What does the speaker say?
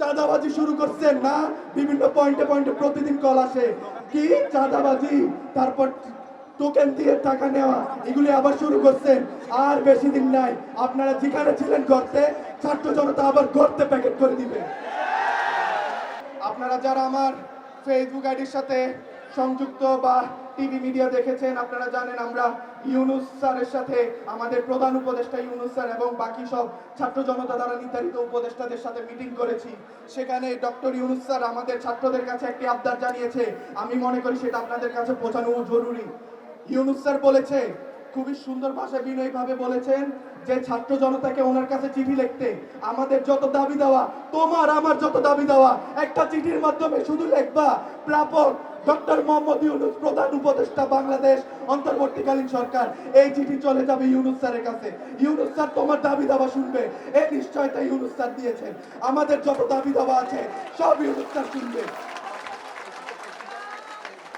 চাঁদাবাজি শুরু করছেন না? বিভিন্ন পয়েন্টে পয়েন্টে প্রতিদিন কল আসে। কি? চাঁদাবাজি? তারপর টোকেন দিয়ে টাকা নেওয়া, এগুলি আবার শুরু করছেন। আর বেশি দিন নাই। আপনারা যেখানে ছিলেন গর্তে ছাত্র জনতা আবার গর্তে প্যাকেট করে দিবে। আপনারা যারা আমার ফেসবুক আইডির সাথে সংযুক্ত বা টিভি মিডিয়া দেখেছেন, আপনারা জানেন আমরা ইউনুস স্যারের সাথে, আমাদের প্রধান উপদেষ্টা ইউনুস স্যার এবং বাকি সব ছাত্র জনতা দ্বারা নির্ধারিত উপদেষ্টাদের সাথে মিটিং করেছি। সেখানে ডক্টর ইউনুস স্যার আমাদের ছাত্রদের কাছে একটি আবদার জানিয়েছে, আমি মনে করি সেটা আপনাদের কাছে পৌঁছানো জরুরি। ইউনুস স্যার বলেছে খুবই সুন্দর ভাষায় বিনয়ীভাবে বলেছেন যে ছাত্র জনতাকে ওনার কাছে চিঠি লিখতে আমাদের যত দাবি দেওয়া, তোমার আমার যত দাবি দেওয়া, একটা চিঠির মাধ্যমে শুধু লিখবা। প্রাপক ডক্টর মোহাম্মদ ইউনুস, প্রধান উপদেষ্টা বাংলাদেশ অন্তর্বর্তীকালীন সরকার, এই চিঠি চলে যাবে ইউনুস স্যারের কাছে। ইউনুস স্যার তোমার দাবি দাওয়া শুনবে এই নিশ্চয়তা ইউনুস স্যার দিয়েছেন। আমাদের যত দাবি দাওয়া আছে, সব ইউনুস স্যার শুনবে।